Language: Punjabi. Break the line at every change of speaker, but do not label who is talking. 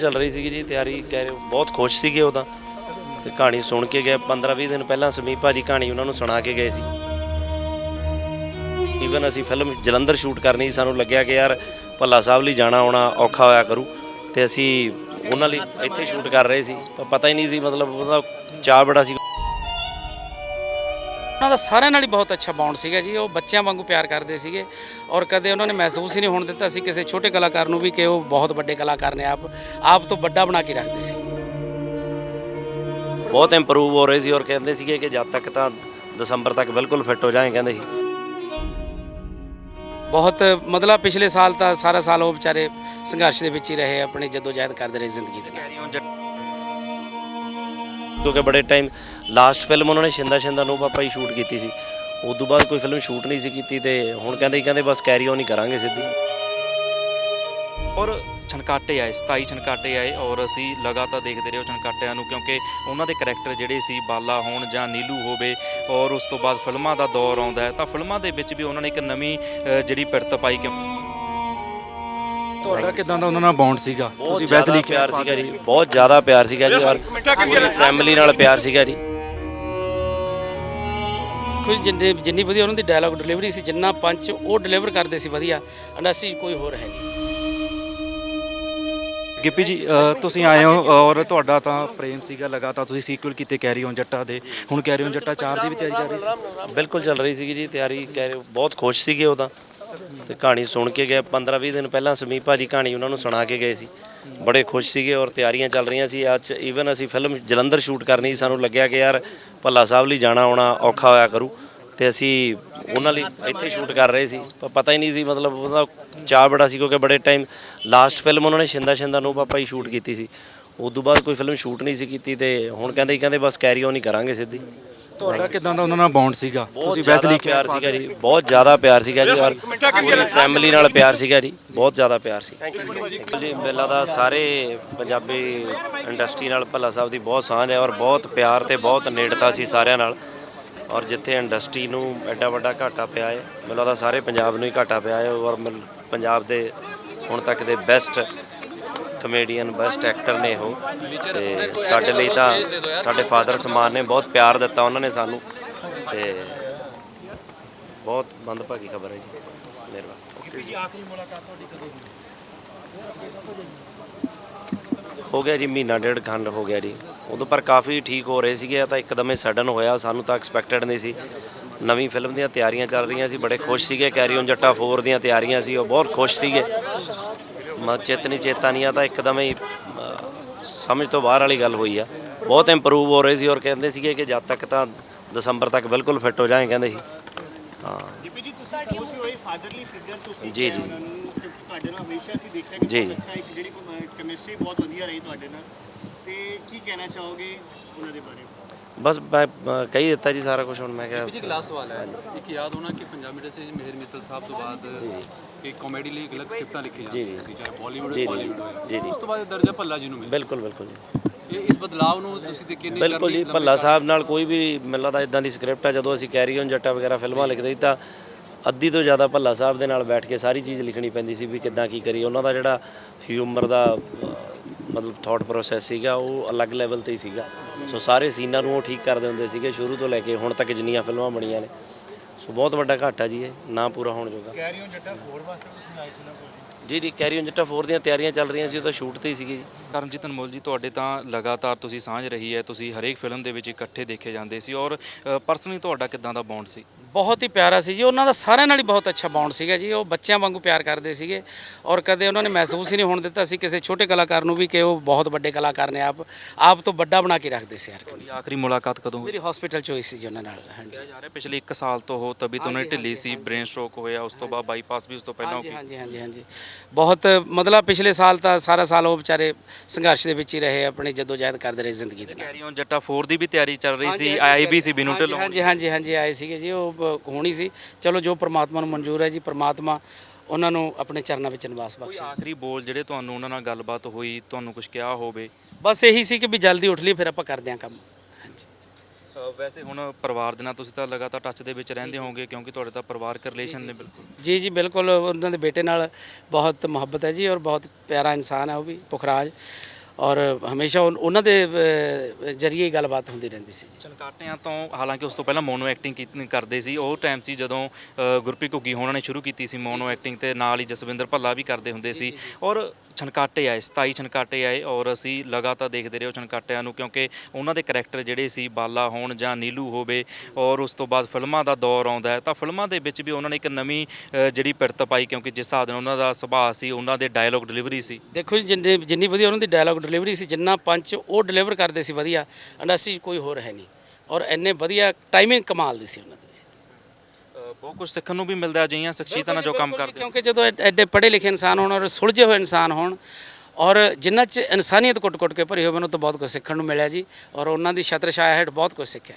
ਚੱਲ ਰਹੀ ਸੀਗੀ ਜੀ, ਤਿਆਰੀ ਕਹਿ ਰਹੇ ਬਹੁਤ ਖੁਸ਼ ਸੀਗੇ ਉਹ ਤਾਂ। ਤੇ ਕਹਾਣੀ ਸੁਣ ਕੇ ਗਏ 15-20 ਦਿਨ ਪਹਿਲਾਂ ਸਮੀਪ ਭਾਜੀ ਕਹਾਣੀ ਉਹਨਾਂ ਨੂੰ ਸੁਣਾ ਕੇ ਗਏ ਸੀ। ਈਵਨ ਅਸੀਂ ਫਿਲਮ ਜਲੰਧਰ ਸ਼ੂਟ ਕਰਨੀ ਸੀ, ਸਾਨੂੰ ਲੱਗਿਆ ਕਿ ਯਾਰ ਭੱਲਾ ਸਾਹਿਬ ਲਈ ਜਾਣਾ ਆਉਣਾ ਔਖਾ ਹੋਇਆ ਕਰੂ। ਤੇ ਅਸੀਂ ਉਹਨਾਂ ਲਈ ਇੱਥੇ ਸ਼ੂਟ ਕਰ ਰਹੇ ਸੀ, ਤਾਂ ਪਤਾ ਹੀ ਨਹੀਂ ਸੀ ਮਤਲਬ ਉਹਦਾ ਚਾਹ ਬੜਾ ਸੀ।
ਉਹਨਾਂ ਦਾ ਸਾਰਿਆਂ ਨਾਲ ਹੀ ਬਹੁਤ ਅੱਛਾ ਬੌਂਡ ਸੀਗਾ ਜੀ। ਉਹ ਬੱਚਿਆਂ ਵਾਂਗੂ ਪਿਆਰ ਕਰਦੇ ਸੀਗੇ ਔਰ ਕਦੇ ਉਹਨਾਂ ਨੇ ਮਹਿਸੂਸ ਹੀ ਨਹੀਂ ਹੋਣ ਦਿੱਤਾ ਸੀ ਕਿਸੇ ਛੋਟੇ ਕਲਾਕਾਰ ਨੂੰ ਵੀ ਕਿ ਉਹ ਬਹੁਤ ਵੱਡੇ ਕਲਾਕਾਰ ਨੇ ਆਪ ਆਪ ਤੋਂ ਵੱਡਾ ਬਣਾ ਕੇ ਰੱਖਦੇ ਸੀ।
ਬਹੁਤ ਇੰਪਰੂਵ ਹੋ ਰਹੇ ਸੀ ਔਰ ਕਹਿੰਦੇ ਸੀਗੇ ਕਿ ਜਦ ਤੱਕ ਤਾਂ ਦਸੰਬਰ ਤੱਕ ਬਿਲਕੁਲ ਫਿੱਟ ਹੋ ਜਾਏ ਕਹਿੰਦੇ ਸੀ।
ਬਹੁਤ ਮਤਲਬ ਪਿਛਲੇ ਸਾਲ ਤਾਂ ਸਾਰਾ ਸਾਲ ਉਹ ਵਿਚਾਰੇ ਸੰਘਰਸ਼ ਦੇ ਵਿੱਚ ਹੀ ਰਹੇ ਆਪਣੀ ਜਦੋਜਹਿਦ ਕਰਦੇ ਰਹੇ ਜ਼ਿੰਦਗੀ ਦੇ ਨਾਲ।
ਕਿਉਂਕਿ ਬੜੇ ਟਾਈਮ ਲਾਸਟ ਫਿਲਮ ਉਹਨਾਂ ਨੇ ਸ਼ਿੰਦਾ ਸ਼ਿੰਦਾ ਨੂੰ ਪਾਪਾ ਹੀ ਸ਼ੂਟ ਕੀਤੀ ਸੀ। ਉਸ ਤੋਂ ਬਾਅਦ ਕੋਈ ਫਿਲਮ ਸ਼ੂਟ ਨਹੀਂ ਸੀ ਕੀਤੀ ਤੇ ਹੁਣ ਕਹਿੰਦੇ ਕਹਿੰਦੇ ਬਸ ਕੈਰੀ ਔਨ ਹੀ ਕਰਾਂਗੇ ਸਿੱਧੀ।
ਔਰ ਛਣਕਾਟੇ ਆਏ 27 ਛਣਕਾਟੇ ਆਏ ਔਰ ਅਸੀਂ ਲਗਾਤਾਰ ਦੇਖਦੇ ਰਹੇ ਉਹ ਛਣਕਾਟਿਆਂ ਨੂੰ ਕਿਉਂਕਿ ਉਹਨਾਂ ਦੇ ਕਰੈਕਟਰ ਜਿਹੜੇ ਸੀ, ਬਾਲਾ ਹੋਣ ਜਾਂ ਨੀਲੂ ਹੋਵੇ ਔਰ ਉਸ ਤੋਂ ਬਾਅਦ ਫਿਲਮਾਂ ਦਾ ਦੌਰ ਆਉਂਦਾ ਹੈ ਤਾਂ ਫਿਲਮਾਂ ਦੇ ਵਿੱਚ ਵੀ ਉਹਨਾਂ ਨੇ ਇੱਕ ਨਵੀਂ ਜਿਹੜੀ ਪਿਰਤ ਪਾਈ ਕਿਉਂ
ਤੁਹਾਡਾ ਕਿਦਾਂ ਦਾ ਉਹਨਾਂ ਨਾਲ ਬੌਂਡ ਸੀਗਾ? ਤੁਸੀਂ ਵੈਸਲੀ
ਪਿਆਰ ਸੀਗਾ ਜੀ ਬਹੁਤ ਜ਼ਿਆਦਾ ਪਿਆਰ ਸੀਗਾ ਜੀ ਔਰ ਪੂਰੀ ਫੈਮਿਲੀ ਨਾਲ ਪਿਆਰ ਸੀਗਾ ਜੀ।
ਕੋਈ ਜਿੰਨੇ ਜਿੰਨੀ ਵਧੀਆ ਉਹਨਾਂ ਦੀ ਡਾਇਲੌਗ ਡਿਲੀਵਰੀ ਸੀ ਜਿੰਨਾ ਪੰਚ ਉਹ ਡਿਲੀਵਰ ਕਰਦੇ ਸੀ ਵਧੀਆ ਅੰਡਸਟਰੀ ਕੋਈ ਹੋਰ ਹੈ ਨਹੀਂ।
ਗਿੱਪੀ ਜੀ ਅ, ਤੁਸੀਂ ਆਏ ਹੋ ਔਰ ਤੁਹਾਡਾ ਤਾਂ ਪ੍ਰੇਮ ਸੀਗਾ ਲਗਾਤਾਰ ਤੁਸੀਂ ਸੀਕੁਅਲ ਕੀਤੇ ਕੈਰੀ ਔਨ ਜੱਟਾ ਦੇ ਹੁਣ ਕੈਰੀ ਔਨ ਜੱਟਾ 4 ਦੀ ਵੀ ਤਿਆਰੀ ਚੱਲ ਰਹੀ ਸੀ।
ਬਿਲਕੁਲ ਚੱਲ ਰਹੀ ਸੀਗੀ ਜੀ ਤਿਆਰੀ ਕਹਿ ਰਹੇ ਬਹੁਤ ਖੁਸ਼ ਸੀਗੇ ਉਹ ਤਾਂ। ਤੇ ਕਹਾਣੀ ਸੁਣ ਕੇ ਗਏ। 15-20 ਦਿਨ ਪਹਿਲਾਂ ਸਮੀਪ ਭਾਜੀ ਕਹਾਣੀ ਉਹਨਾਂ ਨੂੰ ਸੁਣਾ ਕੇ ਗਏ ਸੀ। ਬੜੇ ਖੁਸ਼ ਸੀਗੇ ਔਰ ਤਿਆਰੀਆਂ ਚੱਲ ਰਹੀਆਂ ਸੀ। ਅੱਜ ਈਵਨ ਅਸੀਂ ਫਿਲਮ ਜਲੰਧਰ ਸ਼ੂਟ ਕਰਨੀ ਸੀ। ਸਾਨੂੰ ਲੱਗਿਆ ਕਿ ਯਾਰ ਭੱਲਾ ਸਾਹਿਬ ਲਈ ਜਾਣਾ ਆਉਣਾ ਔਖਾ ਹੋਇਆ ਕਰੂ। ਤੇ ਅਸੀਂ ਉਹਨਾਂ ਲਈ ਇੱਥੇ ਸ਼ੂਟ ਕਰ ਰਹੇ ਸੀ। ਪਰ ਪਤਾ ਹੀ ਨਹੀਂ ਸੀ, ਮਤਲਬ ਉਹਦਾ ਚਾਹ ਬੜਾ ਸੀ ਕਿਉਂਕਿ ਬੜੇ ਟਾਈਮ ਲਾਸਟ ਫਿਲਮ ਉਹਨਾਂ ਨੇ ਸ਼ਿੰਦਾ ਸ਼ਿੰਦਾ ਨੂੰ ਪਾਪਾ ਹੀ ਸ਼ੂਟ ਕੀਤੀ ਸੀ। ਉਸ ਤੋਂ ਬਾਅਦ ਕੋਈ ਫਿਲਮ ਸ਼ੂਟ ਨਹੀਂ ਸੀ ਕੀਤੀ ਤੇ ਹੁਣ ਕਹਿੰਦੇ ਕਹਿੰਦੇ ਬਸ ਕੈਰੀ ਔਨ ਹੀ ਕਰਾਂਗੇ ਸਿੱਧੀ।
ਤੁਹਾਡਾ ਕਿਦਾਂ ਦਾ ਉਹਨਾਂ ਨਾਲ ਬੌਂਡ ਸੀਗਾ?
ਬਹੁਤ
ਤੁਸੀਂ
ਜ਼ਿਆਦਾ
ਵੈਸਲੀ
ਪਿਆਰ ਸੀਗਾ ਜੀ। ਬਹੁਤ ਜ਼ਿਆਦਾ ਪਿਆਰ ਸੀਗਾ ਜੀ ਔਰ ਪੂਰੀ ਫੈਮਿਲੀ ਨਾਲ ਪਿਆਰ ਸੀਗਾ ਜੀ। ਬਹੁਤ ਜ਼ਿਆਦਾ ਪਿਆਰ ਸੀ। ਜੀ ਮੇਲਾ ਦਾ ਸਾਰੇ ਪੰਜਾਬੀ ਇੰਡਸਟਰੀ ਨਾਲ ਭੱਲਾ ਸਾਹਿਬ ਦੀ ਬਹੁਤ ਸਾਂਝ ਹੈ ਔਰ ਬਹੁਤ ਪਿਆਰ ਤੇ ਬਹੁਤ ਨੇੜਤਾ ਸੀ ਸਾਰਿਆਂ ਨਾਲ। ਔਰ ਜਿੱਥੇ ਇੰਡਸਟਰੀ ਨੂੰ ਐਡਾ ਵੱਡਾ ਘਾਟਾ ਪਿਆ ਹੈ ਮੈਨੂੰ ਲੱਗਦਾ ਸਾਰੇ ਪੰਜਾਬ ਨੂੰ ਹੀ ਘਾਟਾ ਪਿਆ ਹੈ ਔਰ ਮਤਲਬ ਪੰਜਾਬ ਦੇ ਹੁਣ ਤੱਕ ਦੇ ਬੈਸਟ ਕਮੇਡੀਅਨ ਬੈਸਟ ਐਕਟਰ ਨੇ ਉਹ। ਤੇ ਸਾਡੇ ਲਈ ਤਾਂ ਸਾਡੇ ਫਾਦਰ ਸਮਾਨ ਨੇ, ਬਹੁਤ ਪਿਆਰ ਦਿੱਤਾ ਉਹਨਾਂ ਨੇ ਸਾਨੂੰ। ਤੇ ਬਹੁਤ ਮੰਦਭਾਗੀ ਖਬਰ ਹੈ ਜੀ। ਮਿਹਰਬਾਨੀ। ਜੀ ਆਖਰੀ ਮੁਲਾਕਾਤ ਤੁਹਾਡੀ ਕਦੋਂ ਹੋ ਗਿਆ ਜੀ, ਮਹੀਨਾ ਡੇਢ ਖੰਡ ਹੋ ਗਿਆ ਜੀ। ਉਦੋਂ ਪਰ ਕਾਫੀ ਠੀਕ ਹੋ ਰਹੇ ਸੀਗੇ ਤਾਂ ਇੱਕਦਮ ਹੀ ਸਡਨ ਹੋਇਆ। ਸਾਨੂੰ ਤਾਂ ਐਕਸਪੈਕਟਡ ਨਹੀਂ ਸੀ। ਨਵੀਂ ਫਿਲਮ ਦੀਆਂ ਤਿਆਰੀਆਂ ਚੱਲ ਰਹੀਆਂ ਸੀ ਬੜੇ ਖੁਸ਼ ਸੀਗੇ ਕੈਰੀ ਔਨ ਜੱਟਾ 4 ਦੀਆਂ ਤਿਆਰੀਆਂ ਸੀ ਉਹ ਬਹੁਤ ਖੁਸ਼ ਸੀਗੇ। ਮ ਚੇਤਨੀ ਚੇਤਾਨੀਆਂ ਤਾਂ ਇੱਕਦਮ ਹੀ ਸਮਝ ਤੋਂ ਬਾਹਰ ਵਾਲੀ ਗੱਲ ਹੋਈ ਆ। ਬਹੁਤ ਇੰਪਰੂਵ ਹੋ ਰਹੇ ਸੀ ਔਰ ਕਹਿੰਦੇ ਸੀਗੇ ਕਿ ਜਦ ਤੱਕ ਤਾਂ ਦਸੰਬਰ ਤੱਕ ਬਿਲਕੁਲ ਫਿੱਟ ਹੋ ਜਾਏ ਕਹਿੰਦੇ ਸੀ। ਹਾਂ।
ਦੀਪੀ ਜੀ ਤੁਸੀਂ ਖੁਸ਼ ਹੋਏ ਫਾਦਰਲੀ ਫਿਗਰ ਤੁਸੀਂ
ਜੀ, ਜੀ।
ਉਹਨਾਂ ਨੂੰ ਕਿ ਤੁਹਾਡੇ ਨਾਲ ਹਮੇਸ਼ਾ ਅਸੀਂ ਦੇਖਿਆ ਕਿ
ਜੀ,
ਬਹੁਤ
ਜੀ।
ਅੱਛਾ ਇੱਕ ਜਿਹੜੀ ਕੈਮਿਸਟਰੀ ਬਹੁਤ ਵਧੀਆ ਰਹੀ ਤੁਹਾਡੇ ਨਾਲ। ਤੇ ਕੀ ਕਹਿਣਾ ਚਾਹੋਗੇ ਉਹਨਾਂ ਦੇ ਬਾਰੇ?
ਬਸ ਮੈਂ ਕਹੀ ਦਿੱਤਾ ਜੀ ਸਾਰਾ ਕੁਝ ਹੁਣ ਮੈਂ ਕਿਹਾ
ਜੀ ਲਾਸਟ ਸਵਾਲ ਹੈ। ਇੱਕ ਯਾਦ ਹੋਣਾ ਕਿ ਪੰਜਾਬੀ ਇੰਡਸਟਰੀ 'ਚ ਮਿਹਰ ਮਿੱਤਲ ਸਾਹਿਬ ਤੋਂ ਬਾਅਦ ਇੱਕ ਕਾਮੇਡੀ ਲਈ ਇੱਕ ਅਲੱਗ ਸਿਫਤਾਂ ਲਿਖੀ ਜਾਂਦੀਆਂ ਸੀ ਚਾਹੇ ਬਾਲੀਵੁੱਡ ਬਾਲੀਵੁੱਡ
ਜੀ,
ਉਸ ਤੋਂ ਬਾਅਦ ਦਰਜਾ ਭੱਲਾ ਜੀ ਨੂੰ ਮਿਲਿਆ।
ਬਿਲਕੁਲ ਬਿਲਕੁਲ ਜੀ।
ਇਹ ਇਸ ਬਦਲਾਅ ਨੂੰ ਤੁਸੀਂ ਤੇ ਕਿੰਨੀ
ਬਿਲਕੁਲ ਜੀ ਭੱਲਾ ਸਾਹਿਬ ਨਾਲ ਕੋਈ ਵੀ ਮੈਨੂੰ ਲੱਗਦਾ ਇਦਾਂ ਦੀ ਸਕ੍ਰਿਪਟ ਆ ਜਦੋਂ ਅਸੀਂ ਕੈਰੀ ਔਨ ਜੱਟਾ ਵਗੈਰਾ ਫਿਲਮਾਂ ਲਿਖਦੇ ਸੀ ਤਾਂ ਅੱਧੀ ਤੋਂ ਜ਼ਿਆਦਾ ਭੱਲਾ ਸਾਹਿਬ ਦੇ ਨਾਲ ਬੈਠ ਕੇ ਸਾਰੀ ਚੀਜ਼ ਲਿਖਣੀ ਪੈਂਦੀ ਸੀ ਵੀ ਕਿੱਦਾਂ ਕੀ ਕਰੀਏ। ਉਹਨਾਂ ਦਾ ਜਿਹੜਾ ਹਿਊਮਰ ਦਾ ਮਤਲਬ ਥਾਟ ਪ੍ਰੋਸੈਸ ਸੀਗਾ ਉਹ ਅਲੱਗ ਲੈਵਲ ਤੇ ਹੀ ਸੀਗਾ। ਸੋ ਸਾਰੇ ਸੀਨਾਂ ਨੂੰ ਉਹ ਠੀਕ ਕਰਦੇ ਹੁੰਦੇ ਸੀਗੇ ਸ਼ੁਰੂ ਤੋਂ ਲੈ ਕੇ ਹੁਣ ਤੱਕ ਜਿੰਨੀਆਂ ਫਿਲਮਾਂ ਬਣੀਆਂ ਨੇ। ਸੋ ਬਹੁਤ ਵੱਡਾ ਘਾਟਾ ਜੀ ਇਹ ਨਾ ਪੂਰਾ ਹੋਣ ਜੋਗਾ। ਕੈਰੀ ਔਨ ਜੱਟਾ 4 ਵਾਸਤੇ ਤੁਸੀਂ ਆਏ ਸੀ ਜੀ ਜੀ ਕੈਰੀ ਔਨ ਜੱਟਾ 4 ਦੀਆਂ ਤਿਆਰੀਆਂ ਚੱਲ ਰਹੀਆਂ ਸੀ ਉਹ ਤਾਂ ਸ਼ੂਟ ਤੇ ਹੀ ਸੀਗੀ ਜੀ।
ਕਰਮਜੀਤ ਅਨਮੋਲ ਜੀ ਤੁਹਾਡੇ ਤਾਂ ਲਗਾਤਾਰ ਤੁਸੀਂ ਸਾਂਝ ਰਹੀ ਹੈ ਤੁਸੀਂ ਹਰੇਕ ਫਿਲਮ ਦੇ ਵਿੱਚ ਇਕੱਠੇ ਦੇਖੇ ਜਾਂਦੇ ਸੀ ਔਰ ਪਰਸਨਲੀ ਤੁਹਾਡਾ ਕਿਦਾਂ ਦਾ ਬੌਂਡ ਸੀ?
ਬਹੁਤ ਹੀ ਪਿਆਰਾ ਸੀ ਜੀ। ਉਹਨਾਂ ਦਾ ਸਾਰਿਆਂ ਨਾਲ ਹੀ ਬਹੁਤ ਅੱਛਾ ਬੌਂਡ ਸੀਗਾ ਜੀ। ਉਹ ਬੱਚਿਆਂ ਵਾਂਗੂ ਪਿਆਰ ਕਰਦੇ ਸੀਗੇ ਔਰ ਕਦੇ ਉਹਨਾਂ ਨੇ ਮਹਿਸੂਸ ਹੀ ਨਹੀਂ ਹੋਣ ਦਿੱਤਾ ਸੀ ਕਿਸੇ ਛੋਟੇ ਕਲਾਕਾਰ ਨੂੰ ਵੀ ਕਿ ਉਹ ਬਹੁਤ ਵੱਡੇ ਕਲਾਕਾਰ ਨੇ। ਆਪ ਆਪ ਤੋਂ ਵੱਡਾ ਬਣਾ ਕੇ ਰੱਖਦੇ ਸੀ ਹਰ ਕੋਈ।
ਤੁਹਾਡੀ ਆਖਰੀ ਮੁਲਾਕਾਤ ਕਦੋਂ ਹੋਈ?
ਮੇਰੀ ਹਸਪੀਟਲ ਚ ਹੋਈ ਸੀ ਜੀ ਉਹਨਾਂ ਨਾਲ ਹਾਂਜੀ।
ਕਿਹਾ ਜਾ ਰਿਹਾ ਪਿਛਲੇ 1 ਸਾਲ ਤੋਂ ਉਹ ਤਬੀਅਤ ਉਹਨਾਂ ਦੀ ਢਿੱਲੀ ਸੀ ਬ੍ਰੇਨ ਸਟ੍ਰੋਕ ਹੋਇਆ ਉਸ ਤੋਂ ਬਾਅਦ ਬਾਈਪਾਸ ਵੀ ਉਸ ਤੋਂ ਪਹਿਲਾਂ ਹੋ
ਹਾਂਜੀ
ਗਈ।
ਹਾਂਜੀ ਹਾਂਜੀ ਹਾਂਜੀ। ਬਹੁਤ ਮਤਲਬ ਪਿਛਲੇ ਸਾਲ ਤਾਂ ਸਾਰਾ ਸਾਲ ਉਹ ਵਿਚਾਰੇ ਸੰਘਰਸ਼ ਦੇ ਵਿੱਚ ਹੀ ਰਹੇ ਆਪਣੀ ਜਦੋਜਹਿਦ ਕਰਦੇ ਰਹੇ ਜ਼ਿੰਦਗੀ ਦੇ ਨਾਲ।
ਕੈਰੀ ਔਨ ਜੱਟਾ 4 ਦੀ ਵੀ ਤਿਆਰੀ ਚੱਲ ਰਹੀ ਸੀ ਆਈ ਵੀ ਸੀ ਬਿਨੂ
ਹਾਂਜੀ,
ਢਿੱਲੋਂ
ਹਾਂਜੀ ਹਾਂਜੀ ਹਾਂਜੀ ਆਏ ਸੀਗੇ ਜੀ। ਉਹ ਹੋਣੀ ਸੀ। ਚਲੋ ਜੋ ਪ੍ਰਮਾਤਮਾ ਨੂੰ ਮਨਜ਼ੂਰ ਹੈ ਜੀ ਪ੍ਰਮਾਤਮਾ ਉਹਨਾਂ ਨੂੰ ਆਪਣੇ ਚਰਨਾਂ ਵਿੱਚ ਨਿਵਾਸ
ਕੋਈ
ਬਖਸ਼ੇ।
ਆਖਰੀ ਬੋਲ ਜਿਹੜੇ ਤੁਹਾਨੂੰ ਉਹਨਾਂ ਨਾਲ ਗੱਲਬਾਤ ਹੋਈ ਤੁਹਾਨੂੰ ਕੁਝ ਕਿਹਾ ਹੋਵੇ?
ਬਸ ਇਹੀ ਸੀ ਕਿ ਵੀ ਜਲਦੀ ਉੱਠ ਲਈ ਫਿਰ ਆਪਾਂ ਕਰਦੇ ਹਾਂ ਕੰਮ। ਹਾਂਜੀ।
ਵੈਸੇ ਹੁਣ ਪਰਿਵਾਰ ਦੇ ਨਾਲ ਤੁਸੀਂ ਤਾਂ ਲਗਾਤਾਰ ਟੱਚ ਦੇ ਵਿੱਚ ਰਹਿੰਦੇ ਹੋਵੋਗੇ ਕਿਉਂਕਿ ਤੁਹਾਡੇ ਤਾਂ ਪਰਿਵਾਰਕ ਰਿਲੇਸ਼ਨ ਨੇ ਬਿਲਕੁਲ।
ਜੀ ਜੀ ਬਿਲਕੁਲ ਉਹਨਾਂ ਦੇ ਬੇਟੇ ਨਾਲ ਬਹੁਤ ਮੁਹੱਬਤ ਹੈ ਜੀ ਔਰ ਬਹੁਤ ਪਿਆਰਾ ਇਨਸਾਨ ਹੈ ਉਹ ਵੀ ਪੁਖਰਾਜ। ਔਰ ਹਮੇਸ਼ਾ ਉਨ- ਉਹਨਾਂ ਦੇ ਜ਼ਰੀਏ ਹੀ ਗੱਲਬਾਤ ਹੁੰਦੀ ਰਹਿੰਦੀ ਸੀ ਜੀ।
ਚਨਕਾਟਿਆਂ ਤੋਂ ਹਾਲਾਂਕਿ ਉਸ ਤੋਂ ਪਹਿਲਾਂ ਮੋਨੋ ਐਕਟਿੰਗ ਕਰਦੇ ਸੀ। ਉਹ ਟਾਈਮ ਸੀ ਜਦੋਂ ਅ, ਗੁਰਪ੍ਰੀਤ ਘੁੱਗੀ ਹੋਣਾ ਨੇ ਸ਼ੁਰੂ ਕੀਤੀ ਸੀ ਮੋਨੋ ਐਕਟਿੰਗ ਤੇ ਨਾਲ ਹੀ ਜਸਵਿੰਦਰ ਭੱਲਾ ਵੀ ਕਰਦੇ ਹੁੰਦੇ ਸੀ। ਔਰ ਛਣਕਾਟੇ ਆਏ 27 ਛਣਕਾਟੇ ਆਏ ਔਰ ਅਸੀਂ ਲਗਾਤਾਰ ਦੇਖਦੇ ਰਹੇ ਉਹ ਛਨਕਾਟਿਆਂ ਨੂੰ ਕਿਉਂਕਿ ਉਹਨਾਂ ਦੇ ਕਰੈਕਟਰ ਜਿਹੜੇ ਸੀ ਬਾਲਾ ਹੋਣ ਜਾਂ ਨੀਲੂ ਹੋਵੇ ਔਰ ਉਸ ਤੋਂ ਬਾਅਦ ਫਿਲਮਾਂ ਦਾ ਦੌਰ ਆਉਂਦਾ ਹੈ ਤਾਂ ਫਿਲਮਾਂ ਦੇ ਵਿੱਚ ਵੀ ਉਹਨਾਂ ਨੇ ਇੱਕ ਨਵੀਂ ਜਿਹੜੀ ਪਿਰਤ ਪਾਈ ਕਿਉਂਕਿ ਜਿਸ ਹਿਸਾਬ ਨਾਲ ਉਹਨਾਂ ਦਾ ਸੁਭਾਅ ਸੀ, ਉਹਨਾਂ ਦੇ ਡਾਇਲੌਗ ਡਿਲੀਵਰੀ ਸੀ।
ਦੇਖੋ ਜੀ, ਜਿੰਨੇ, ਜਿੰਨੀ ਵਧੀਆ ਉਹਨਾਂ ਦੀ ਡਾਇਲੌਗ ਡਿਲੀਵਰੀ ਸੀ, ਜਿੰਨਾ ਪੰਚ ਉਹ ਡਿਲੀਵਰ ਕਰਦੇ ਸੀ ਵਧੀਆ ਇੰਡਸਟਰੀ 'ਚ ਕੋਈ ਹੋਰ ਹੈ ਨਹੀਂ। ਔਰ ਇੰਨੇ ਵਧੀਆ ਟਾਈਮਿੰਗ ਕਮਾਲ ਦੀ ਸੀ ਉਹਨਾਂ ਦੀ।
ਬਹੁਤ ਕੁਝ ਸਿੱਖਣ ਨੂੰ ਵੀ ਮਿਲਦਾ ਅਜਿਹੀਆਂ ਸ਼ਖਸੀਅਤਾਂ ਨਾਲ ਜੋ ਕੰਮ ਕਰਦੇ
ਕਿਉਂਕਿ ਜਦੋਂ ਐ- ਐਡੇ ਪੜ੍ਹੇ ਲਿਖੇ ਇਨਸਾਨ ਹੋਣ ਔਰ ਸੁਲਝੇ ਹੋਏ ਇਨਸਾਨ ਹੋਣ ਔਰ ਜਿਨ੍ਹਾਂ 'ਚ ਇਨਸਾਨੀਅਤ ਕੁੱਟ-ਕੁੱਟ ਕੇ ਭਰੀ ਹੋਵੇ ਮੈਨੂੰ ਤਾਂ ਬਹੁਤ ਕੁਝ ਸਿੱਖਣ ਨੂੰ ਮਿਲਿਆ ਜੀ ਔਰ ਉਹਨਾਂ ਦੀ ਛਤਰ ਛਾਇਆ ਹੇਠ ਬਹੁਤ ਕੁਝ ਸਿੱਖਿਆ।